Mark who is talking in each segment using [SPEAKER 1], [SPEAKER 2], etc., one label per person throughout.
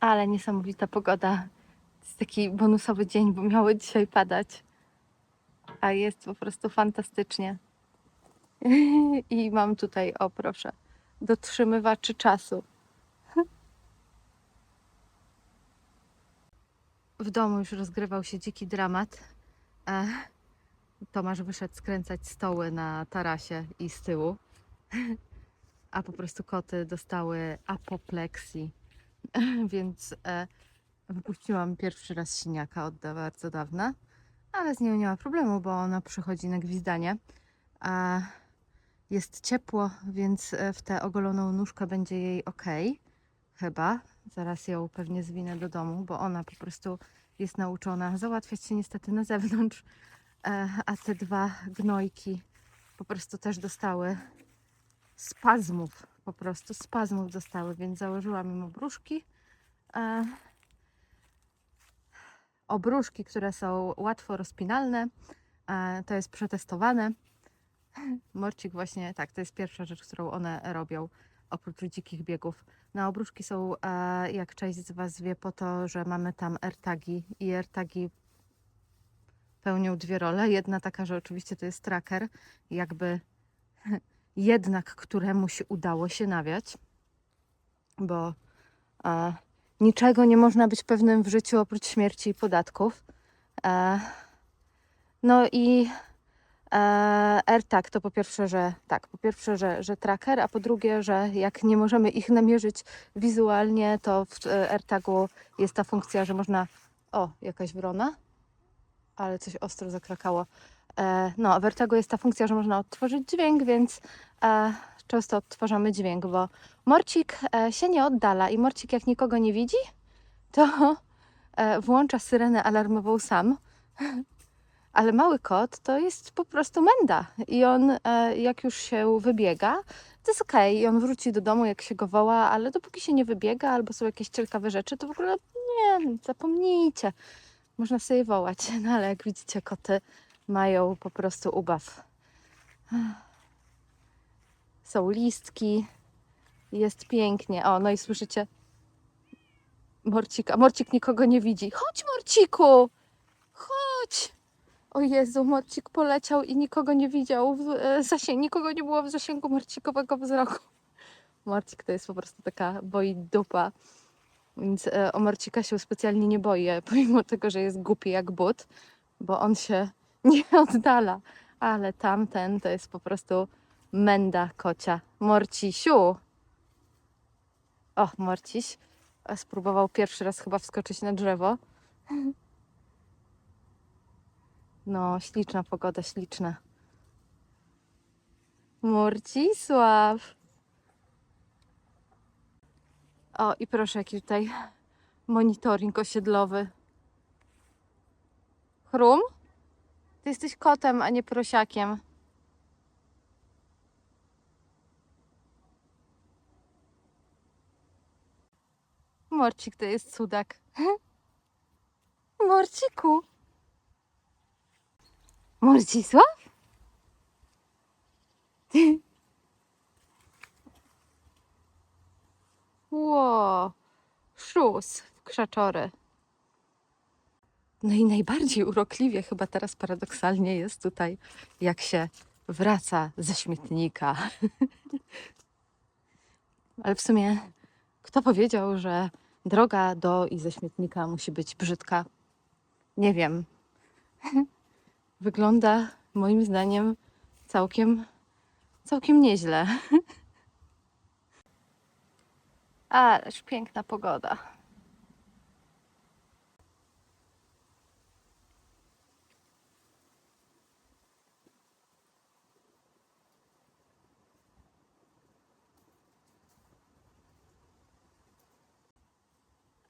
[SPEAKER 1] Ale niesamowita pogoda. To jest taki bonusowy dzień, bo miało dzisiaj padać. A jest po prostu fantastycznie. I mam tutaj, o proszę, dotrzymywaczy czasu. W domu już rozgrywał się dziki dramat. E, Tomasz wyszedł skręcać stoły na tarasie i z tyłu. A po prostu koty dostały apopleksji. Więc e, wypuściłam pierwszy raz siniaka od bardzo dawna. Ale z nią nie ma problemu, bo ona przychodzi na gwizdanie. A jest ciepło, więc e, w tę ogoloną nóżkę będzie jej ok. Chyba. Zaraz ją pewnie zwinę do domu, bo ona po prostu jest nauczona załatwiać się niestety na zewnątrz. E, A te dwa gnojki po prostu też dostały spazmów. Po prostu spazmów dostały, więc założyłam im obruszki. E, Obruszki, które są łatwo rozpinalne. E, To jest przetestowane. Morcik właśnie, tak, to jest pierwsza rzecz, którą one robią, oprócz dzikich biegów. Na obruszki są, e, jak część z Was wie, po to, że mamy tam AirTagi i AirTagi pełnią dwie role. Jedna taka, że oczywiście to jest tracker, jakby jednak któremu się udało się nawiać, bo e, niczego nie można być pewnym w życiu oprócz śmierci i podatków. E, no i e, AirTag to po pierwsze, że tak, po pierwsze, że, że tracker, a po drugie, że jak nie możemy ich namierzyć wizualnie, to w e, AirTagu jest ta funkcja, że można. O, jakaś wrona, ale coś ostro zakrakało. E, no, AirTagu jest ta funkcja, że można odtworzyć dźwięk, więc e, często odtwarzamy dźwięk, bo Morcik e, się nie oddala i Morcik jak nikogo nie widzi, to włącza syrenę alarmową sam. Ale mały kot to jest po prostu menda i on jak już się wybiega, to jest okej i on wróci do domu jak się go woła, ale dopóki się nie wybiega albo są jakieś ciekawe rzeczy, to w ogóle nie, zapomnijcie. Można sobie wołać, no ale jak widzicie koty mają po prostu ubaw. Są listki, jest pięknie. O, no i słyszycie Morcika. Morcik nikogo nie widzi. Chodź, Morciku! Chodź! O Jezu, Morcik poleciał i nikogo nie widział. W, e, zasię- nikogo nie było w zasięgu Morcikowego wzroku. Morcik to jest po prostu taka boi dupa. Więc e, o Morcika się specjalnie nie boję, pomimo tego, że jest głupi jak but, bo on się nie oddala. Ale tamten to jest po prostu menda kocia. Morcisiu! O, Morciś spróbował pierwszy raz chyba wskoczyć na drzewo. No, śliczna pogoda, śliczna. Morcisław! O, i proszę, jaki tutaj monitoring osiedlowy. Chrum? Ty jesteś kotem, a nie prosiakiem. Morcik to jest cudak. Morciku! Morcisław? Ło, szus w krzaczory. No i najbardziej urokliwie chyba teraz paradoksalnie jest tutaj, jak się wraca ze śmietnika. Ale w sumie, kto powiedział, że droga do i ze śmietnika musi być brzydka? Nie wiem. Wygląda moim zdaniem całkiem, całkiem nieźle. Ależ piękna pogoda.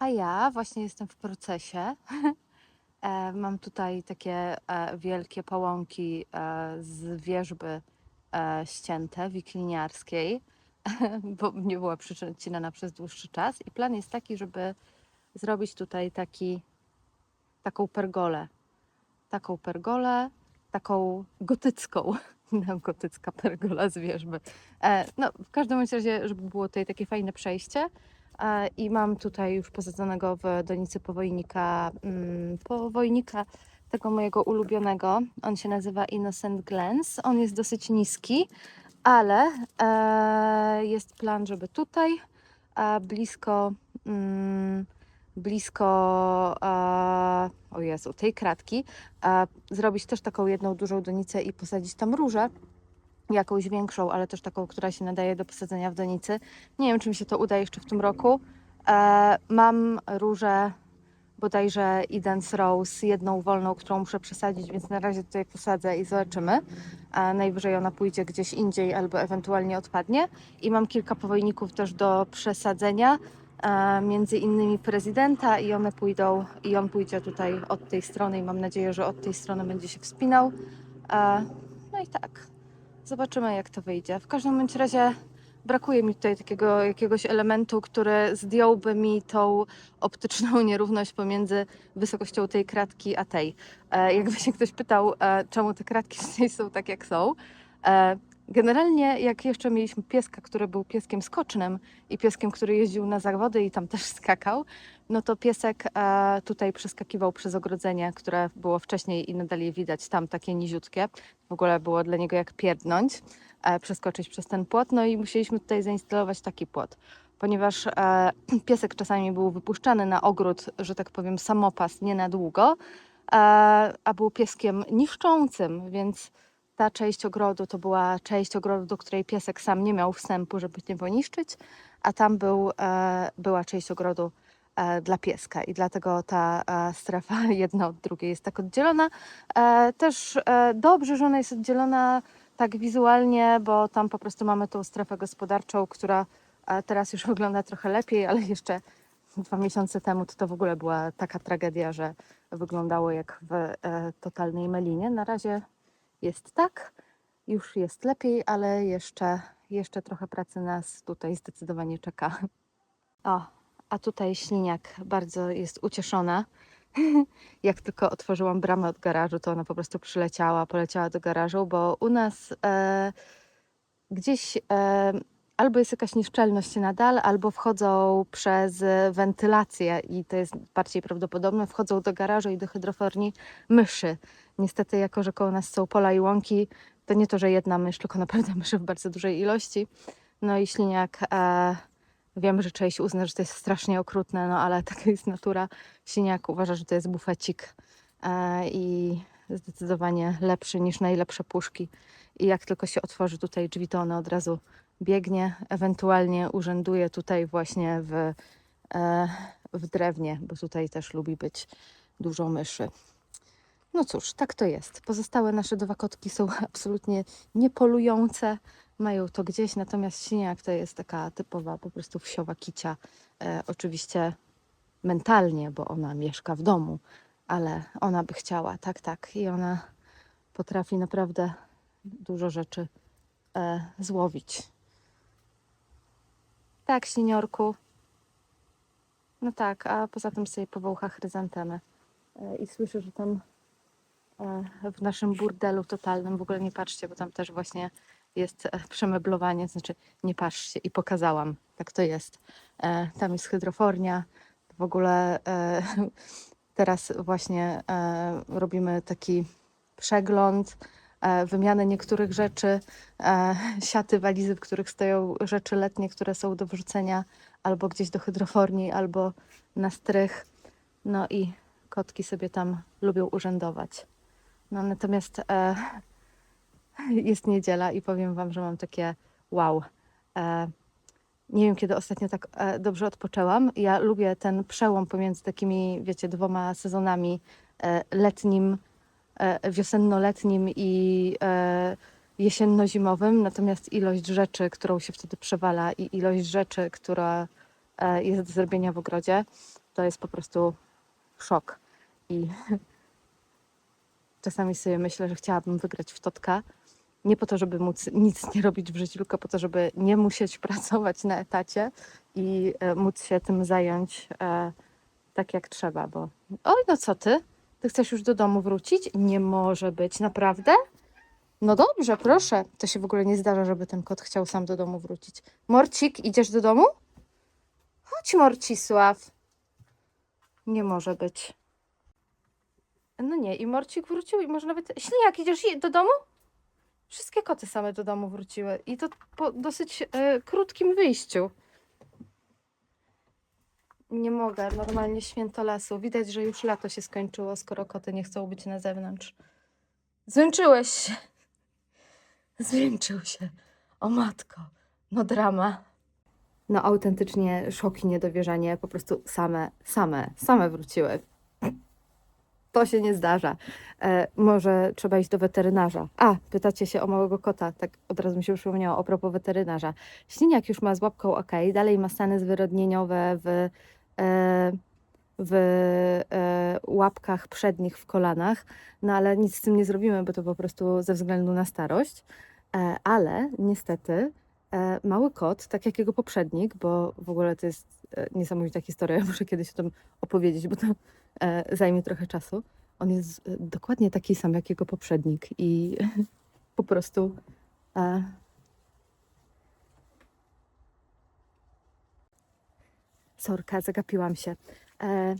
[SPEAKER 1] A ja właśnie jestem w procesie. E, Mam tutaj takie e, wielkie pałąki e, z wierzby e, ścięte, wikliniarskiej, bo nie była przycinana przez dłuższy czas. I plan jest taki, żeby zrobić tutaj taki, taką pergolę. Taką pergolę, taką gotycką. Neogotycka pergola z wierzby. No, w każdym razie, żeby było tutaj takie fajne przejście, I mam tutaj już posadzonego w donicy powojnika, mm, powojnika tego mojego ulubionego. On się nazywa Innocent Glens. On jest dosyć niski, ale e, jest plan, żeby tutaj e, blisko, mm, blisko e, o Jezu, tej kratki e, zrobić też taką jedną dużą donicę i posadzić tam różę. Jakąś większą, ale też taką, która się nadaje do posadzenia w donicy. Nie wiem, czy mi się to uda jeszcze w tym roku. E, mam różę bodajże Eden's Rose, jedną wolną, którą muszę przesadzić, więc na razie tutaj posadzę i zobaczymy. A najwyżej ona pójdzie gdzieś indziej albo ewentualnie odpadnie. I mam kilka powojników też do przesadzenia, e, między innymi prezydenta i one pójdą, i on pójdzie tutaj od tej strony i mam nadzieję, że od tej strony będzie się wspinał. E, no i tak, zobaczymy jak to wyjdzie. W każdym bądź razie brakuje mi tutaj takiego jakiegoś elementu, który zdjąłby mi tą optyczną nierówność pomiędzy wysokością tej kratki a tej. E, jakby się ktoś pytał, e, czemu te kratki tutaj są tak jak są. E, generalnie jak jeszcze mieliśmy pieska, który był pieskiem skocznym i pieskiem, który jeździł na zawody i tam też skakał, no to piesek e, tutaj przeskakiwał przez ogrodzenie, które było wcześniej i nadal je widać tam takie niziutkie. W ogóle było dla niego jak pierdnąć e, przeskoczyć przez ten płot. No i musieliśmy tutaj zainstalować taki płot, ponieważ e, piesek czasami był wypuszczany na ogród, że tak powiem, samopas, nie na długo, e, a był pieskiem niszczącym, więc ta część ogrodu to była część ogrodu, do której piesek sam nie miał wstępu, żeby nie poniszczyć, a tam był, e, była część ogrodu dla pieska i dlatego ta e, strefa jedna od drugiej jest tak oddzielona. E, Też e, dobrze, że ona jest oddzielona tak wizualnie, bo tam po prostu mamy tą strefę gospodarczą, która e, teraz już wygląda trochę lepiej, ale jeszcze dwa miesiące temu to, to w ogóle była taka tragedia, że wyglądało jak w e, totalnej melinie. Na razie jest tak, już jest lepiej, ale jeszcze, jeszcze trochę pracy nas tutaj zdecydowanie czeka. O, a tutaj śliniak bardzo jest ucieszona. Jak tylko otworzyłam bramę od garażu, to ona po prostu przyleciała, poleciała do garażu, bo u nas e, gdzieś e, albo jest jakaś nieszczelność nadal, albo wchodzą przez wentylację i to jest bardziej prawdopodobne, wchodzą do garażu i do hydroforni myszy. Niestety, jako że koło nas są pola i łąki, to nie to, że jedna mysz, tylko naprawdę myszy w bardzo dużej ilości. No i śliniak, e, wiem, że część uzna, że to jest strasznie okrutne, no ale taka jest natura. Śliniak uważa, że to jest bufecik e, i zdecydowanie lepszy niż najlepsze puszki. I jak tylko się otworzy tutaj drzwi, to ona od razu biegnie, ewentualnie urzęduje tutaj właśnie w, e, w drewnie, bo tutaj też lubi być dużo myszy. No cóż, tak to jest. Pozostałe nasze dwa kotki są absolutnie niepolujące, mają to gdzieś, natomiast Siniak to jest taka typowa po prostu wsiowa kicia. E, oczywiście mentalnie, bo ona mieszka w domu, ale ona by chciała, tak, tak. I ona potrafi naprawdę dużo rzeczy e, złowić. Tak, seniorku. No tak, a poza tym sobie powącha chryzantemy. E, I słyszę, że tam e, w naszym burdelu totalnym, w ogóle nie patrzcie, bo tam też właśnie jest e, przemeblowanie, znaczy nie patrzcie i pokazałam, jak to jest. E, Tam jest hydrofornia, w ogóle e, teraz właśnie robimy taki przegląd, wymianę niektórych rzeczy, siaty, walizy, w których stoją rzeczy letnie, które są do wrzucenia albo gdzieś do hydroforni, albo na strych. No i kotki sobie tam lubią urzędować. No natomiast jest niedziela i powiem Wam, że mam takie wow. E, nie wiem, kiedy ostatnio tak e, dobrze odpoczęłam. Ja lubię ten przełom pomiędzy takimi, wiecie, dwoma sezonami e, letnim, wiosenno-letnim i jesienno-zimowym. Natomiast ilość rzeczy, którą się wtedy przewala i ilość rzeczy, która jest do zrobienia w ogrodzie, to jest po prostu szok. I czasami sobie myślę, że chciałabym wygrać w Totka. Nie po to, żeby móc nic nie robić w życiu, tylko po to, żeby nie musieć pracować na etacie i e, móc się tym zająć e, tak jak trzeba, bo oj, no co ty? Ty chcesz już do domu wrócić? Nie może być, naprawdę? No dobrze, proszę. To się w ogóle nie zdarza, żeby ten kot chciał sam do domu wrócić. Morcik, idziesz do domu? Chodź, Morcisław. Nie może być. No nie, i Morcik wrócił i może nawet... Śliniak, idziesz do domu? Wszystkie koty same do domu wróciły. I to po dosyć e, krótkim wyjściu. Nie mogę, normalnie święto lasu. Widać, że już lato się skończyło, skoro koty nie chcą być na zewnątrz. Zmęczyłeś się. Zmęczył się. O matko, no drama. No autentycznie szok i niedowierzanie, po prostu same, same, same wróciły. To się nie zdarza. E, może trzeba iść do weterynarza. A, pytacie się o małego kota. Tak od razu mi się przypomniało a propos weterynarza. Śliniak już ma z łapką ok, dalej ma stany zwyrodnieniowe w, e, w e, łapkach przednich, w kolanach, no ale nic z tym nie zrobimy, bo to po prostu ze względu na starość. E, ale niestety e, mały kot, tak jak jego poprzednik, bo w ogóle to jest e, niesamowita historia, muszę kiedyś o tym opowiedzieć, bo to zajmie trochę czasu. On jest e, dokładnie taki sam jak jego poprzednik i po prostu e, sorka, zagapiłam się. E,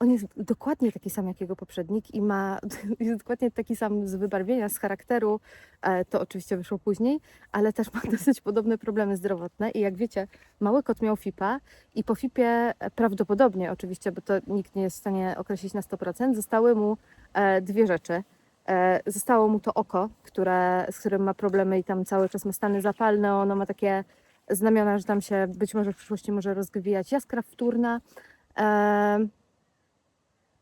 [SPEAKER 1] on jest dokładnie taki sam jak jego poprzednik i ma jest dokładnie taki sam z wybarwienia, z charakteru. E, to oczywiście wyszło później, ale też ma dosyć podobne problemy zdrowotne. I jak wiecie, mały kot miał FIPA i po FIPie e, prawdopodobnie, oczywiście, bo to nikt nie jest w stanie określić na 100%, zostały mu e, dwie rzeczy. Zostało mu to oko, które, z którym ma problemy i tam cały czas ma stany zapalne. Ono ma takie znamiona, że tam się być może w przyszłości może rozgwijać jaskra wtórna.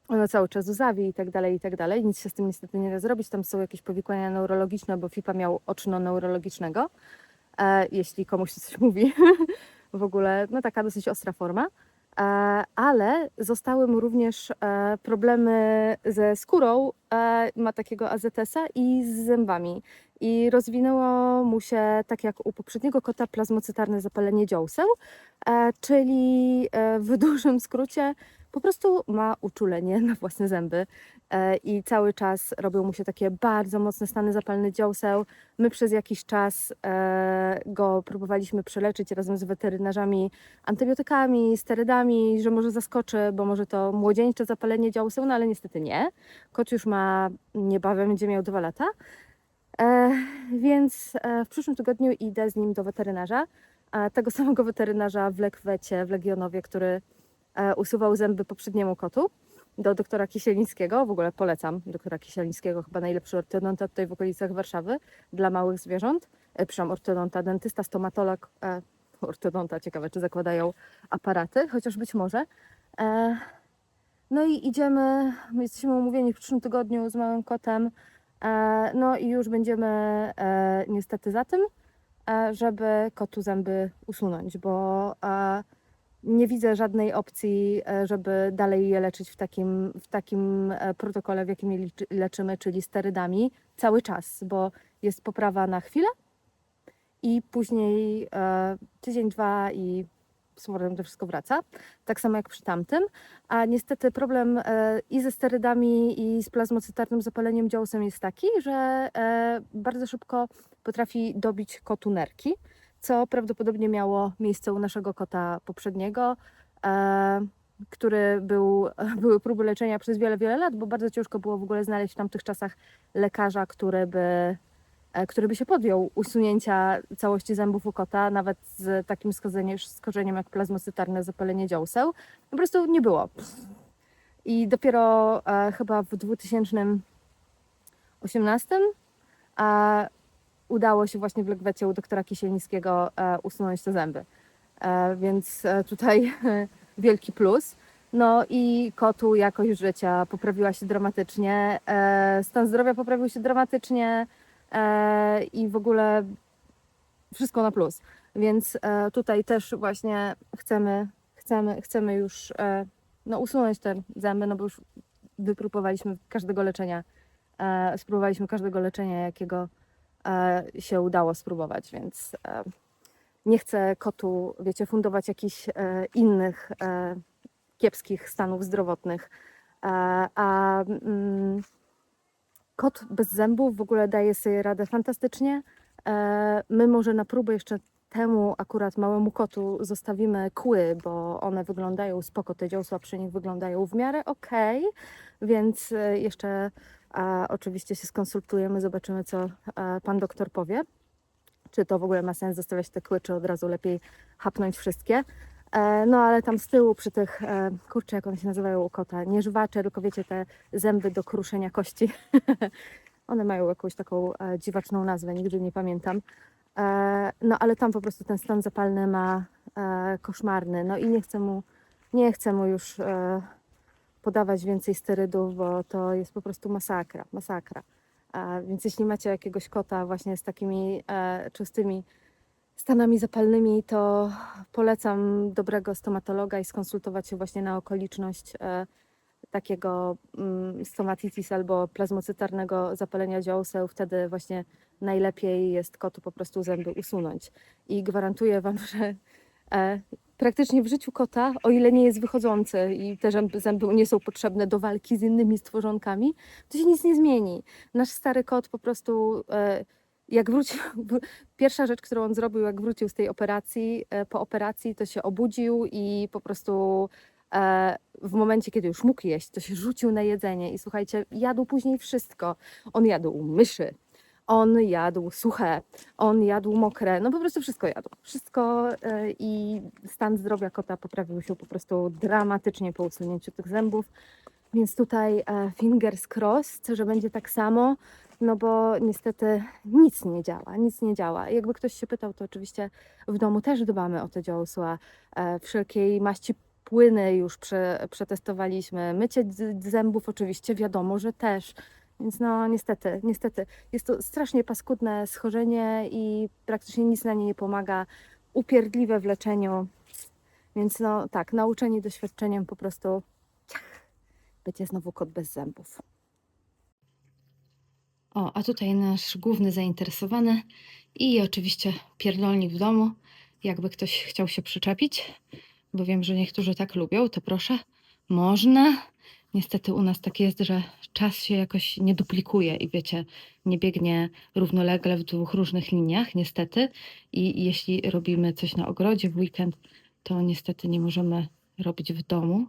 [SPEAKER 1] Ono cały czas łzawi i tak dalej, i tak dalej. Nic się z tym niestety nie da zrobić. Tam są jakieś powikłania neurologiczne, bo FIPA miał oczno-neurologicznego, e, jeśli komuś coś mówi. w ogóle, no taka dosyć ostra forma. E, ale zostały mu również e, problemy ze skórą, e, ma takiego AZS-a i z zębami. I rozwinęło mu się, tak jak u poprzedniego kota, plazmocytarne zapalenie dziąseł, e, czyli e, w dużym skrócie po prostu ma uczulenie na własne zęby e, i cały czas robią mu się takie bardzo mocne stany zapalne dziąseł. My przez jakiś czas e, go próbowaliśmy przeleczyć razem z weterynarzami antybiotykami, sterydami, że może zaskoczy, bo może to młodzieńcze zapalenie dziąseł, no ale niestety nie. Kot już ma niebawem, będzie miał dwa lata. E, więc w przyszłym tygodniu idę z nim do weterynarza. Tego samego weterynarza w Lekwecie, w Legionowie, który usuwał zęby poprzedniemu kotu, do doktora Kisielińskiego. W ogóle polecam doktora Kisielińskiego, chyba najlepszy ortodonta tutaj w okolicach Warszawy dla małych zwierząt. E, przepraszam, ortodonta, dentysta, stomatolog, e, ortodonta, ciekawe czy zakładają aparaty, chociaż być może. E, no i idziemy, my jesteśmy umówieni w przyszłym tygodniu z małym kotem. E, no i już będziemy e, niestety za tym, e, żeby kotu zęby usunąć, bo e, nie widzę żadnej opcji, e, żeby dalej je leczyć w takim, w takim e, protokole, w jakim je leczymy, czyli sterydami cały czas, bo jest poprawa na chwilę i później e, tydzień, dwa i z powrotem to wszystko wraca. Tak samo jak przy tamtym. A niestety problem e, i ze sterydami, i z plazmocytarnym zapaleniem dziąsem jest taki, że e, bardzo szybko potrafi dobić kotu nerki, co prawdopodobnie miało miejsce u naszego kota poprzedniego, e, który był, były próby leczenia przez wiele, wiele lat, bo bardzo ciężko było w ogóle znaleźć w tamtych czasach lekarza, który by e, który by się podjął usunięcia całości zębów u kota, nawet z takim skorzeniem, jak plazmocytarne zapalenie dziąseł. Po prostu nie było. I dopiero e, chyba w 2018 e, udało się właśnie w Legwecie u doktora Kisielnickiego e, usunąć te zęby. E, więc e, tutaj wielki plus. No i kotu jakość życia poprawiła się dramatycznie, stan zdrowia poprawił się dramatycznie i w ogóle wszystko na plus. Więc tutaj też właśnie chcemy, chcemy, chcemy już no, usunąć te zęby, no bo już wypróbowaliśmy każdego leczenia, spróbowaliśmy każdego leczenia, jakiego się udało spróbować, więc e, nie chcę kotu, wiecie, fundować jakichś e, innych e, kiepskich stanów zdrowotnych. E, a mm, kot bez zębów w ogóle daje sobie radę fantastycznie. E, my może na próbę jeszcze temu akurat małemu kotu zostawimy kły, bo one wyglądają spoko, te dziąsła przy nich wyglądają w miarę okej, więc e, jeszcze a, oczywiście się skonsultujemy, zobaczymy co e, pan doktor powie. Czy to w ogóle ma sens zostawiać te kły, czy od razu lepiej hapnąć wszystkie. E, No ale tam z tyłu przy tych, e, kurczę jak one się nazywają u kota, nie żwacze, tylko wiecie te zęby do kruszenia kości. one mają jakąś taką dziwaczną nazwę, nigdy nie pamiętam. No ale tam po prostu ten stan zapalny ma koszmarny. No i nie chcę mu, nie chcę mu już podawać więcej sterydów, bo to jest po prostu masakra, masakra. A więc jeśli macie jakiegoś kota właśnie z takimi e, czystymi stanami zapalnymi, to polecam dobrego stomatologa i skonsultować się właśnie na okoliczność e, takiego mm, stomatitis albo plazmocytarnego zapalenia dziąseł. Wtedy właśnie najlepiej jest kotu po prostu zęby usunąć. I gwarantuję Wam, że e, praktycznie w życiu kota, o ile nie jest wychodzący i te zęby, nie są potrzebne do walki z innymi stworzonkami, to się nic nie zmieni. Nasz stary kot po prostu, e, jak wrócił, pierwsza rzecz, którą on zrobił, jak wrócił z tej operacji, e, po operacji, to się obudził i po prostu e, w momencie, kiedy już mógł jeść, to się rzucił na jedzenie i słuchajcie, jadł później wszystko. On jadł myszy, on jadł suche, on jadł mokre, no po prostu wszystko jadł. Wszystko e, i stan zdrowia kota poprawił się po prostu dramatycznie po usunięciu tych zębów. Więc tutaj e, fingers crossed, że będzie tak samo, no bo niestety nic nie działa, nic nie działa. Jakby ktoś się pytał, to oczywiście w domu też dbamy o te dziąsła. E, Wszelkiej maści płyny już prze, przetestowaliśmy. Mycie zębów oczywiście wiadomo, że też. Więc no niestety, niestety jest to strasznie paskudne schorzenie i praktycznie nic na nie nie pomaga. Upierdliwe w leczeniu. Więc no tak, nauczeni doświadczeniem po prostu ciach, będzie znowu kot bez zębów. O, a tutaj nasz główny zainteresowany i oczywiście pierdolnik w domu. Jakby ktoś chciał się przyczepić, bo wiem, że niektórzy tak lubią, to proszę, można. Niestety u nas tak jest, że czas się jakoś nie duplikuje i wiecie, nie biegnie równolegle w dwóch różnych liniach, niestety. I jeśli robimy coś na ogrodzie w weekend, to niestety nie możemy robić w domu.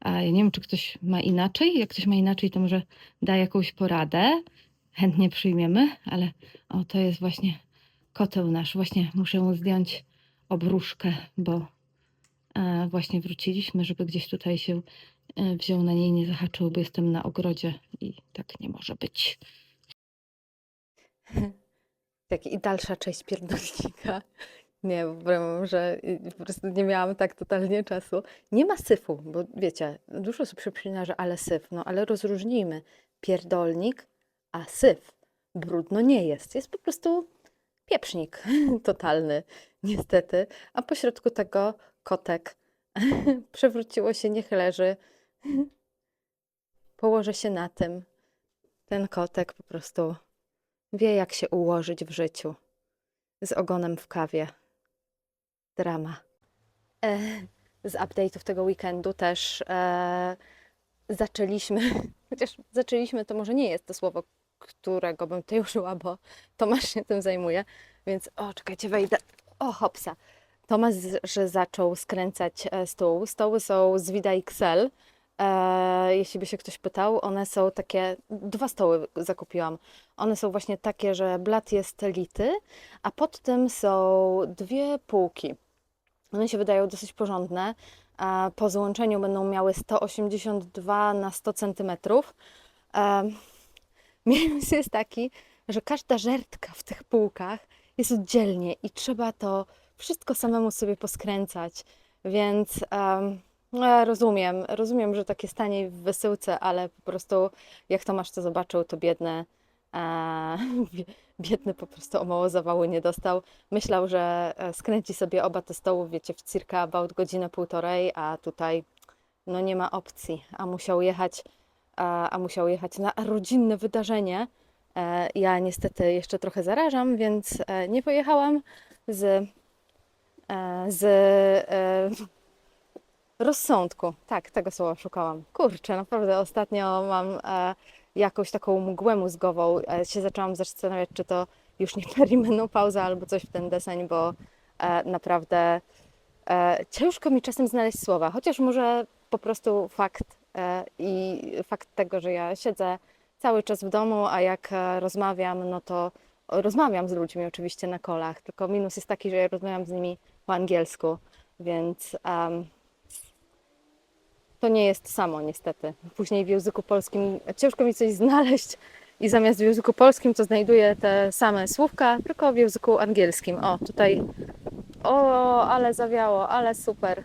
[SPEAKER 1] A ja nie wiem, czy ktoś ma inaczej. Jak ktoś ma inaczej, to może da jakąś poradę. Chętnie przyjmiemy, ale o, to jest właśnie koteł nasz. Właśnie muszę mu zdjąć obruszkę, bo e, właśnie wróciliśmy, żeby gdzieś tutaj się wziął na niej, nie zahaczył, bo jestem na ogrodzie i tak nie może być.
[SPEAKER 2] Tak, i dalsza część pierdolnika. Nie, powiem, że y, po prostu nie miałam tak totalnie czasu. Nie ma syfu, bo wiecie, dużo osób przypomina, że ale syf. No ale rozróżnijmy pierdolnik, a syf. Brudno nie jest. Jest po prostu pieprznik totalny, niestety. A pośrodku tego kotek. Przewróciło się, niech leży. Położę się na tym. Ten kotek po prostu wie, jak się ułożyć w życiu. Z ogonem w kawie. Drama. E, z update'ów tego weekendu też e, zaczęliśmy, chociaż zaczęliśmy to może nie jest to słowo, którego bym tutaj użyła, bo Tomasz się tym zajmuje, więc o, czekajcie, wejdę. O, hopsa. Tomasz, że zaczął skręcać e, stół. Stoły są z Vida XL. E, jeśli by się ktoś pytał, one są takie, dwa stoły zakupiłam. One są właśnie takie, że blat jest lity, a pod tym są dwie półki. One się wydają dosyć porządne. a Po złączeniu będą miały 182 na 100 centymetrów. E, Minus jest taki, że każda żertka w tych półkach jest oddzielnie i trzeba to wszystko samemu sobie poskręcać. Więc em, ja rozumiem, rozumiem, że takie stanie w wysyłce, ale po prostu jak Tomasz to zobaczył, to biedny, e, bie- biedny po prostu o mało zawału nie dostał. Myślał, że e, skręci sobie oba te stołów, wiecie, w circa about godzinę, półtorej, a tutaj no nie ma opcji, a musiał jechać, a, a musiał jechać na rodzinne wydarzenie. E, Ja niestety jeszcze trochę zarażam, więc e, nie pojechałam z, e, z e, rozsądku. Tak, tego słowa szukałam. Kurczę, naprawdę ostatnio mam e, jakąś taką mgłę mózgową. E, się zaczęłam zastanawiać, czy to już nie perimenopauza albo coś w ten deseń, bo e, naprawdę e, ciężko mi czasem znaleźć słowa, chociaż może po prostu fakt e, i fakt tego, że ja siedzę cały czas w domu, a jak e, rozmawiam, no to rozmawiam z ludźmi oczywiście na kolach, tylko minus jest taki, że ja rozmawiam z nimi po angielsku, więc em, to nie jest samo niestety. Później w języku polskim ciężko mi coś znaleźć i zamiast w języku polskim to znajduję te same słówka, tylko w języku angielskim. O, tutaj o, ale zawiało, ale super.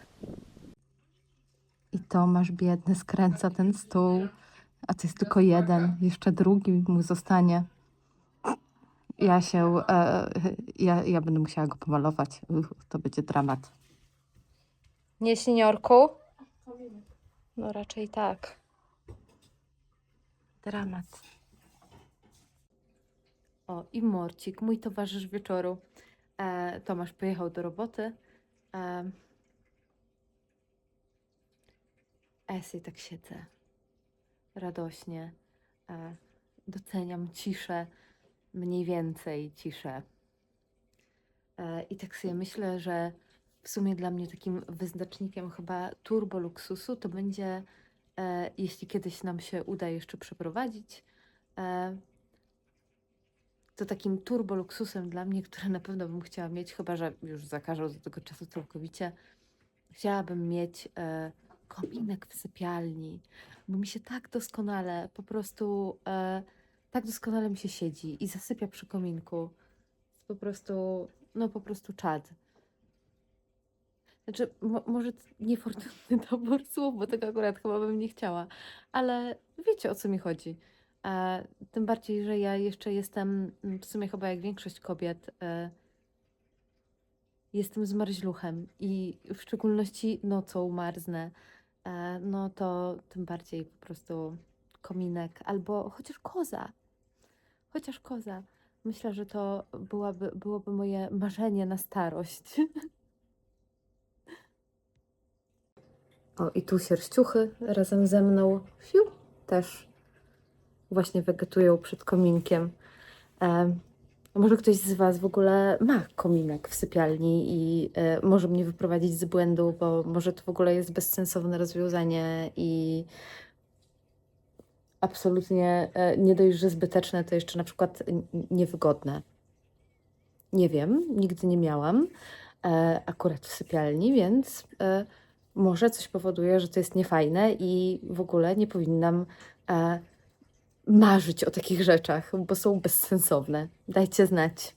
[SPEAKER 1] I Tomasz biedny skręca ten stół, a to jest tylko jeden, jeszcze drugi mu zostanie. Ja się, e, ja, ja będę musiała go pomalować. Uch, to będzie dramat.
[SPEAKER 2] Nie, seniorku? No raczej tak.
[SPEAKER 1] Dramat. O, i Morcik, mój towarzysz wieczoru. E, Tomasz pojechał do roboty. E, sobie tak siedzę. Radośnie. E, doceniam ciszę. Mniej więcej ciszę. E, I tak sobie myślę, że w sumie dla mnie takim wyznacznikiem chyba turbo luksusu to będzie, e, jeśli kiedyś nam się uda jeszcze przeprowadzić, e, to takim turbo luksusem dla mnie, które na pewno bym chciała mieć, chyba że już zakażą do tego czasu całkowicie, chciałabym mieć e, kominek w sypialni, bo mi się tak doskonale, po prostu e, tak doskonale mi się siedzi i zasypia przy kominku. Po prostu, no po prostu czad. Znaczy, mo- może niefortunny dobór słów, bo tego akurat chyba bym nie chciała, ale wiecie o co mi chodzi. E, tym bardziej, że ja jeszcze jestem, mm, w sumie chyba jak większość kobiet, e, jestem zmarzluchem i w szczególności nocą marznę. E, no to tym bardziej po prostu kominek albo chociaż koza. Chociaż koza. Myślę, że to byłaby, byłoby moje marzenie na starość. O, i tu sierściuchy razem ze mną, fiu, też właśnie wegetują przed kominkiem. E, może ktoś z Was w ogóle ma kominek w sypialni i e, może mnie wyprowadzić z błędu, bo może to w ogóle jest bezsensowne rozwiązanie i absolutnie e, nie dość, że zbyteczne, to jeszcze na przykład niewygodne. Nie wiem, nigdy nie miałam e, akurat w sypialni, więc e, może coś powoduje, że to jest niefajne i w ogóle nie powinnam e, marzyć o takich rzeczach, bo są bezsensowne. Dajcie znać.